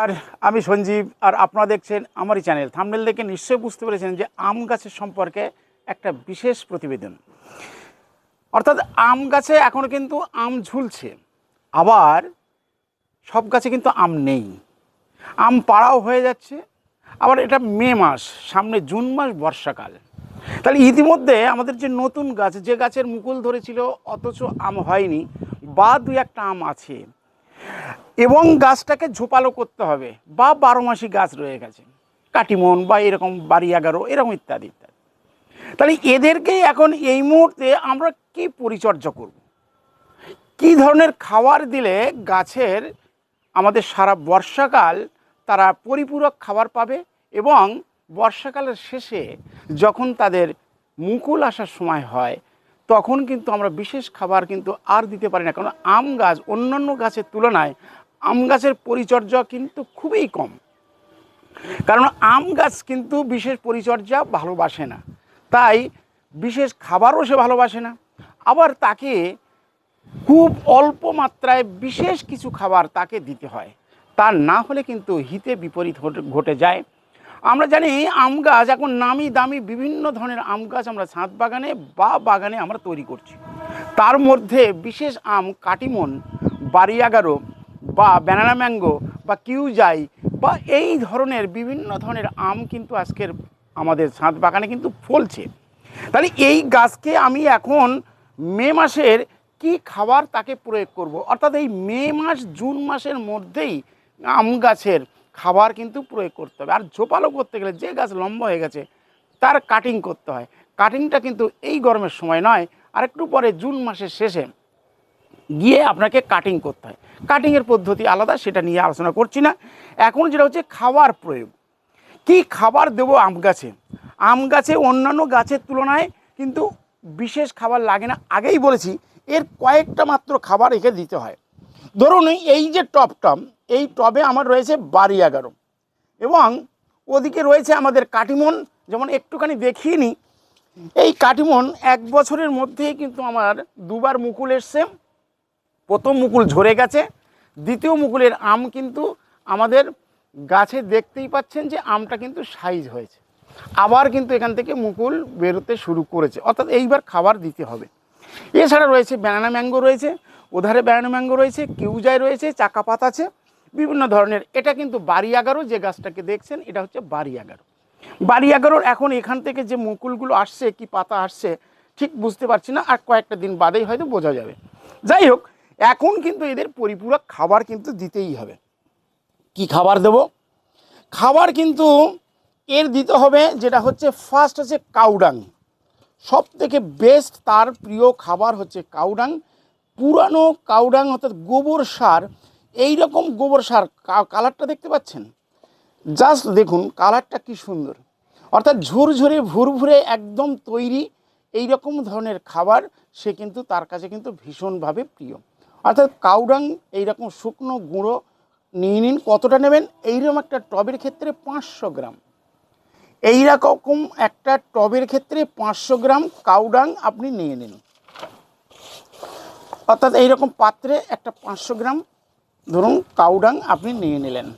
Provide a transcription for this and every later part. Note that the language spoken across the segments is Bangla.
আর আমি সঞ্জীব, আর আপনারা দেখছেন আমারই চ্যানেল। থামনেল দেখে নিশ্চয়ই বুঝতে পেরেছেন যে আম গাছের সম্পর্কে একটা বিশেষ প্রতিবেদন। অর্থাৎ আম গাছে এখনও কিন্তু আম ঝুলছে। আবার সব গাছে কিন্তু আম নেই। আম পাড়াও হয়ে যাচ্ছে। আবার এটা মে মাস, সামনে জুন মাস বর্ষাকাল। তাহলে ইতিমধ্যে আমাদের যে নতুন গাছ, যে গাছের মুকুল ধরেছিল, অথচ আম হয়নি, বা দু একটা আম আছে। এবং গাছটাকে ঝোপালো করতে হবে বা বারো মাসি গাছ রয়ে গেছে, কাটিমন বা এরকম বাড়ি এগারো এরকম ইত্যাদি ইত্যাদি। তাহলে এদেরকেই এখন এই মুহূর্তে আমরা কি পরিচর্যা করব? কি ধরনের খাবার দিলে গাছের আমাদের সারা বর্ষাকাল তারা পরিপূরক খাবার পাবে এবং বর্ষাকালের শেষে যখন তাদের মুকুল আসার সময় হয় তখন কিন্তু আমরা বিশেষ খাবার কিন্তু আর দিতে পারি না। কারণ আম গাছ অন্যান্য গাছের তুলনায় আম গাছের পরিচর্যা কিন্তু খুবই কম। কারণ আম গাছ কিন্তু বিশেষ পরিচর্যা ভালোবাসে না। তাই বিশেষ খাবারও সে ভালোবাসে না। আবার তাকে খুব অল্প মাত্রায় বিশেষ কিছু খাবার তাকে দিতে হয়। তা না হলে কিন্তু হিতে বিপরীত ঘটে- যায়। আমরা জানি আম গাছ, এখন নামি দামি বিভিন্ন ধরনের আম গাছ আমরা ছাদ বাগানে বা বাগানে আমরা তৈরি করছি। তার মধ্যে বিশেষ আম কাটিমন বাড়ি এগারো বা ব্যানানা ম্যাঙ্গো বা কিউজাই বা এই ধরনের বিভিন্ন ধরনের আম কিন্তু আজকের আমাদের ছাদ বাগানে কিন্তু ফলছে। তাহলে এই গাছকে আমি এখন মে মাসের কি খাবার তাকে প্রয়োগ করব? অর্থাৎ এই মে মাস, জুন মাসের মধ্যেই আম গাছের খাবার কিন্তু প্রয়োগ করতে হবে। আর ঝোপালো করতে গেলে যে গাছ লম্বা হয়ে গেছে, তার কাটিং করতে হয়। কাটিংটা কিন্তু এই গরমের সময় নয়, আর একটু পরে জুন মাসের শেষে গিয়ে আপনাকে কাটিং করতে হয়। কাটিংয়ের পদ্ধতি আলাদা, সেটা নিয়ে আলোচনা করছি না। এখন যেটা হচ্ছে খাবার প্রয়োগ। কি খাবার দেবো আম গাছে? আম গাছে অন্যান্য গাছের তুলনায় কিন্তু বিশেষ খাবার লাগে না। আগেই বলেছি, এর কয়েকটা মাত্র খাবার একে দিতে হয়। ধরুন এই যে টপটা এই টবে আমার রয়েছে বাড়ি এগারো। এবং ওদিকে রয়েছে আমাদের কাটিমন, যেমন একটুখানি দেখিয়ে নিই এই কাটিমন এক বছরের মধ্যেই কিন্তু আমার দুবার মুকুল এসছে। প্রথম মুকুল ঝরে গেছে। দ্বিতীয় মুকুলের আম কিন্তু আমাদের গাছে দেখতেই পাচ্ছেন যে আমটা কিন্তু সাইজ হয়েছে। আবার কিন্তু এখান থেকে মুকুল বেরোতে শুরু করেছে। অর্থাৎ এইবার খাবার দিতে হবে। এছাড়া রয়েছে ব্যানানা ম্যাঙ্গো রয়েছে, ওধারে ব্যানানা ম্যাঙ্গো রয়েছে কিউজাই রয়েছে, চাকা পাত আছে। বিভিন্ন ধরনের। এটা কিন্তু বাড়ি এগারো যে গাছটাকে দেখছেন, এটা হচ্ছে বাড়ি এগারো বাড়ি এগারোর এখন এখান থেকে যে মুকুলগুলো আসছে, কি পাতা আসছে, ঠিক বুঝতে পারছি না। আর কয়েকটা দিন বাদেই হয়তো বোঝা যাবে। যাই হোক, এখন কিন্তু এদের পরিপূরক খাবার কিন্তু দিতেই হবে। কি খাবার দেব? খাবার কিন্তু এর দিতে হবে যেটা হচ্ছে ফার্স্ট হচ্ছে কাউডাং। সব থেকে বেস্ট তার প্রিয় খাবার হচ্ছে কাউডাং। পুরানো কাউডাং অর্থাৎ গোবর সার এই রকম গোবর সার কালারটা দেখতে পাচ্ছেন? জাস্ট দেখুন, কালারটা কি সুন্দর। অর্থাৎ ঝুরঝুরে, ভুরভুরে একদম তৈরি এই রকম ধরনের খাবার, সে কিন্তু তার কাছে কিন্তু ভীষণভাবে প্রিয়। অর্থাৎ কাউডাং এইরকম শুকনো গুঁড়ো নিয়ে নিন, কতটা নেবেন? এইরকম একটা টবের ক্ষেত্রে পাঁচশো গ্রাম। এই রকম একটা টবের ক্ষেত্রে পাঁচশো গ্রাম কাউডাং আপনি নিয়ে নিন। অর্থাৎ এইরকম পাত্রে একটা পাঁচশো গ্রাম ধরুন কাউডাং আপনি নিয়ে নিলেন।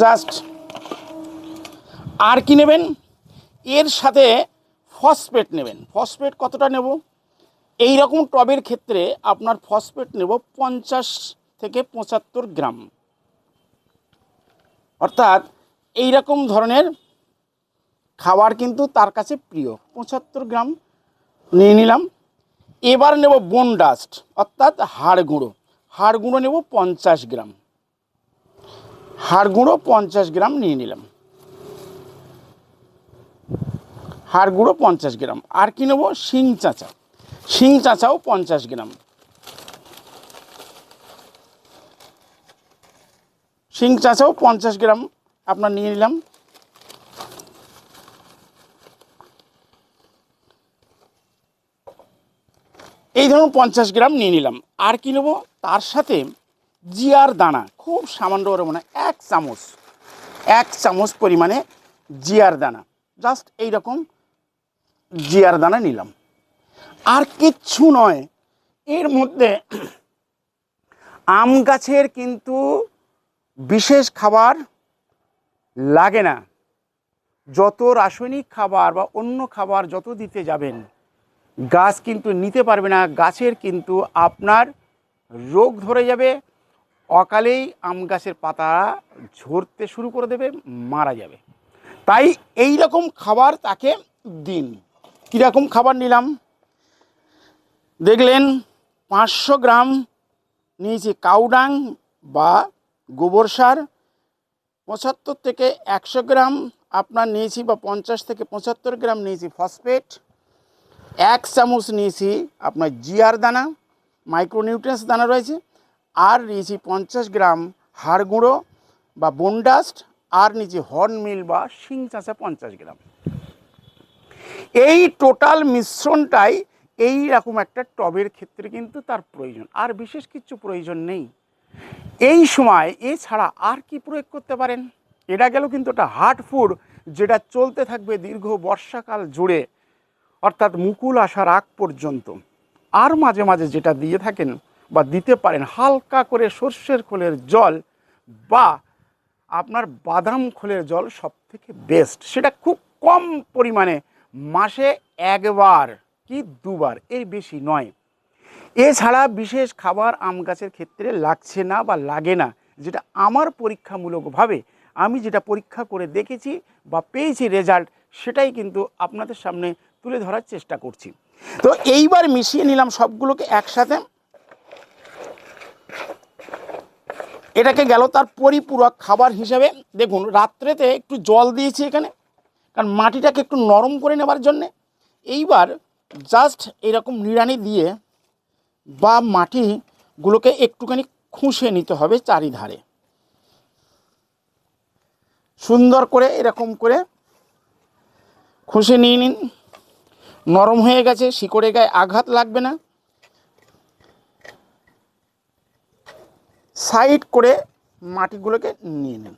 জাস্ট আর কি নেবেন? এর সাথে ফসফেট নেবেন। ফসফেট কতটা নেব? এই রকম টবের ক্ষেত্রে আপনার ফসফেট নেব পঞ্চাশ থেকে পঁচাত্তর গ্রাম। অর্থাৎ এই রকম ধরনের খাবার কিন্তু তার কাছে প্রিয়। পঁচাত্তর গ্রাম নিয়ে নিলাম। এবার নেব বোন ডাস্ট, অর্থাৎ হাড় গুঁড়ো। হাড় গুঁড়ো নেব পঞ্চাশ গ্রাম। হাড় গুঁড়ো পঞ্চাশ গ্রাম নিয়ে নিলাম। হাড় গুঁড়ো পঞ্চাশ গ্রাম। আর কি নেব? শিং চাঁচা। শিং চাঁচাও পঞ্চাশ গ্রাম। শিং চাঁচাও পঞ্চাশ গ্রাম। আপনার নিয়ে নিলাম। এই ধরুন পঞ্চাশ গ্রাম নিয়ে নিলাম। আর কি নেব? তার সাথে জিয়ার দানা, খুব সামান্য পরিমাণে এক চামচ এক চামচ পরিমাণে জিয়ার দানা। জাস্ট এই রকম জিয়ার দানা নিলাম। আর কিচ্ছু নয়, এর মধ্যে আম গাছের কিন্তু বিশেষ খাবার লাগে না। যত রাসায়নিক খাবার বা অন্য খাবার যত দিতে যাবেন, গাছ কিন্তু নিতে পারবে না। গাছের কিন্তু আপনার রোগ ধরে যাবে, অকালেই আম গাছের পাতা ঝরতে শুরু করে দেবে, মারা যাবে। তাই এই রকম খাবার তাকে দিন। কীরকম খাবার নিলাম? দেখলেন পাঁচশো গ্রাম নিয়েছি কাউডাং বা গোবর সার, পঁচাত্তর থেকে একশো গ্রাম আপনার নিয়েছি বা পঞ্চাশ থেকে পঁচাত্তর গ্রাম নিয়েছি ফসফেট, এক চামচ নিয়েছি আপনার জিয়ার দানা মাইক্রোনিউট্রিয়েন্টস দানা রয়েছে। আর নিয়েছি পঞ্চাশ গ্রাম হাড় গুঁড়ো বা বোনডাস্ট আর নিয়েছি হর্ন মিল বা শিং চাষা পঞ্চাশ গ্রাম। এই টোটাল মিশ্রণটাই এই রকম একটা টবের ক্ষেত্রে কিন্তু তার প্রয়োজন, আর বিশেষ কিছু প্রয়োজন নেই। এই সময় এছাড়া আর কি প্রয়োগ করতে পারেন? এটা গেল কিন্তু একটা হার্ড ফুড যেটা চলতে থাকবে দীর্ঘ বর্ষাকাল জুড়ে, অর্থাৎ মুকুল আসার আগ পর্যন্ত। আর মাঝে মাঝে যেটা দিয়ে থাকেন বা দিতে পারেন, হালকা করে সর্ষের খোলের জল বা আপনার বাদাম খোলের জল সব থেকে বেস্ট সেটা খুব কম পরিমাণে, মাসে একবার কি দুবার, এর বেশি নয়। এছাড়া বিশেষ খাবার আম গাছের ক্ষেত্রে লাগছে না বা লাগে না, যেটা আমার পরীক্ষামূলকভাবে আমি যেটা পরীক্ষা করে দেখেছি বা পেয়েছি রেজাল্ট সেটাই কিন্তু আপনাদের সামনে তুলে ধরার চেষ্টা করছি। তো এইবার মিশিয়ে নিলাম সবগুলোকে একসাথে। এটাকে গেল তার পরিপূরক খাবার হিসাবে। দেখুন, রাত্রেতে একটু জল দিয়েছি এখানে, কারণ মাটিটাকে একটু নরম করে নেবার জন্যে। এইবার জাস্ট এরকম নিড়ানি দিয়ে বা মাটিগুলোকে একটুখানি খুঁষে নিতে হবে চারিধারে। সুন্দর করে এরকম করে খুঁষে নিয়ে নিন। নরম হয়ে গেছে শিকড়ে গায়ে আঘাত লাগবে না। সাইড করে মাটিগুলোকে নিয়ে নিন।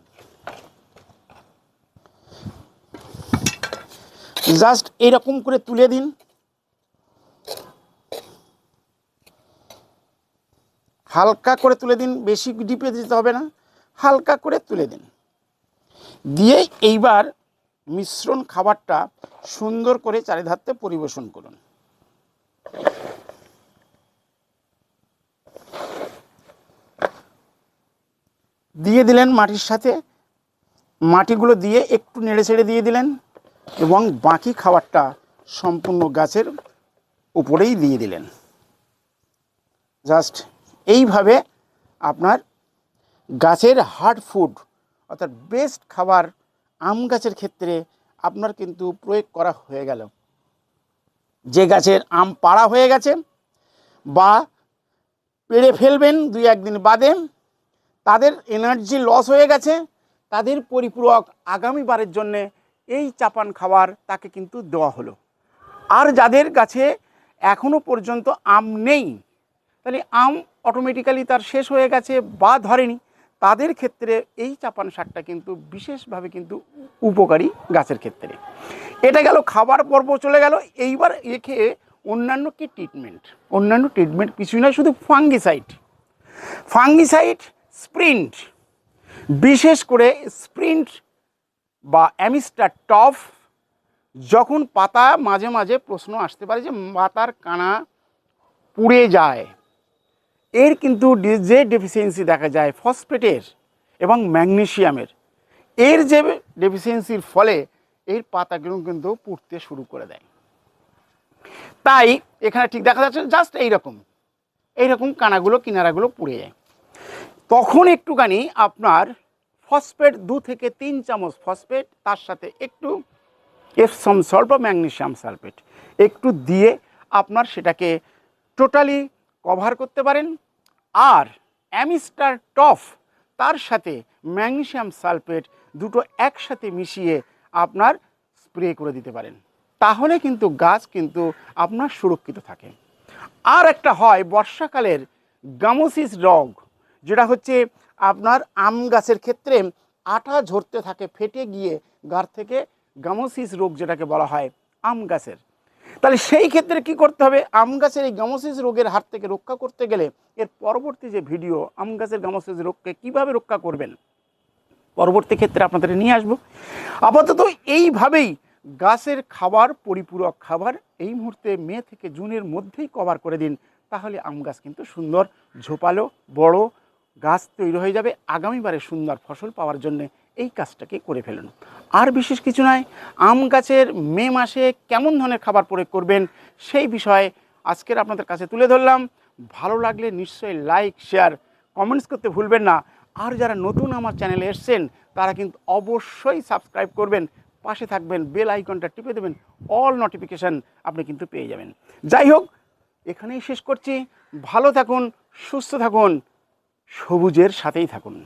জাস্ট এরকম করে তুলে দিন। হালকা করে তুলে দিন, বেশি ডিপে দিতে হবে না, হালকা করে তুলে দিন। দিয়ে এইবার মিশ্রণ খাবারটা সুন্দর করে চারিধারতে পরিবেশন করুন। দিয়ে দিলেন মাটির সাথে। মাটিগুলো দিয়ে একটু নেড়ে ছেড়ে দিয়ে দিলেন এবং বাকি খাবারটা সম্পূর্ণ গাছের উপরেই দিয়ে দিলেন। জাস্ট এইভাবে আপনার গাছের হার্ড ফুড অর্থাৎ বেস্ট খাবার আম গাছের ক্ষেত্রে আপনার কিন্তু প্রয়োগ করা হয়ে গেল। যে গাছের আম পাড়া হয়ে গেছে বা পেড়ে ফেলবেন দুই একদিন বাদে, তাদের এনার্জি লস হয়ে গেছে, তাদের পরিপূরক আগামীবারের জন্যে এই চাপান খাবার তাকে কিন্তু দেওয়া হলো। আর যাদের কাছে এখনও পর্যন্ত আম নেই, তাহলে আম অটোমেটিক্যালি তার শেষ হয়ে গেছে বা ধরেনি। তাদের ক্ষেত্রে এই চাপান শাকটা কিন্তু বিশেষভাবে কিন্তু উপকারী গাছের ক্ষেত্রে। এটা গেল, খাবার পর্ব চলে গেল, এইবার একে অন্যান্য কি ট্রিটমেন্ট অন্যান্য ট্রিটমেন্ট কিছুই নয়, শুধু ফাঙ্গিসাইড ফাঙ্গিসাইড স্প্রিন্ট বিশেষ করে স্প্রিন্ট বা অ্যামিস্টার টফ যখন পাতা মাঝে মাঝে প্রশ্ন আসতে পারে যে পাতার কানা পুড়ে যায়। এর কিন্তু যে ডেফিসিয়েন্সি দেখা যায় ফসফেটের এবং ম্যাগনেসিয়ামের এর যে ডেফিসিয়েন্সির ফলে এর পাতাগুলো কিন্তু পুড়তে শুরু করে দেয়। তাই এখানে ঠিক দেখা যাচ্ছে জাস্ট এইরকম এইরকম কানাগুলো, কিনারাগুলো পুড়ে যায়। তখন একটুখানি আপনার ফসফেট দু থেকে তিন চামচ ফসফেট, তার সাথে একটু এফসম সল্ট বা ম্যাগনেসিয়াম সালফেট একটু দিয়ে আপনার সেটাকে টোটালি কভার করতে পারেন। আর অ্যামিস্টার টফ, তার সাথে ম্যাগনেসিয়াম সালফেট দুটো একসাথে মিশিয়ে আপনার স্প্রে করে দিতে পারেন। তাহলে কিন্তু গাছ কিন্তু আপনার সুরক্ষিত থাকে। আর একটা হয় বর্ষাকালের গামোসিস রোগ, যেটা হচ্ছে আপনার আম গাছের ক্ষেত্রে আঠা ঝরতে থাকে, ফেটে গিয়ে গার থেকে গামোসিস রোগ যেটাকে বলা হয়, আম গাছের। তাহলে সেই ক্ষেত্রে কি করতে হবে? আম গাছের এই গামোসিস রোগের হাত থেকে রক্ষা করতে গেলে এর পরবর্তী যে ভিডিও, আম গাছের গামোসিস রোগকে কীভাবে রক্ষা করবেন? পরবর্তী ক্ষেত্রে আপনাদের নিয়ে আসব। আপাতত এইভাবেই গাছের খাবার, পরিপূরক খাবার এই মুহূর্তে মে থেকে জুনের মধ্যেই কভার করে দিন। তাহলে আম গাছ কিন্তু সুন্দর, ঝোপালো, বড় গাছ তৈরি হয়ে যাবে। আগামীবারে সুন্দর ফসল পাওয়ার জন্য এই কাজটাকে করে ফেলুন। আর বিশেষ কিছু নয়, আম গাছের মে মাসে কেমন ধরনের খাবার প্রয়োগ করবেন সেই বিষয়ে আজকের আপনাদের কাছে তুলে ধরলাম। ভালো লাগলে নিশ্চয়ই লাইক শেয়ার কমেন্টস করতে ভুলবেন না। আর যারা নতুন আমার চ্যানেলে এসছেন, তারা কিন্তু অবশ্যই সাবস্ক্রাইব করবেন, পাশে থাকবেন বেল আইকনটা টিপে দেবেন অল নোটিফিকেশান আপনি কিন্তু পেয়ে যাবেন। যাই হোক, এখানেই শেষ করছি। ভালো থাকুন, সুস্থ থাকুন, সবুজের সাথেই থাকুন।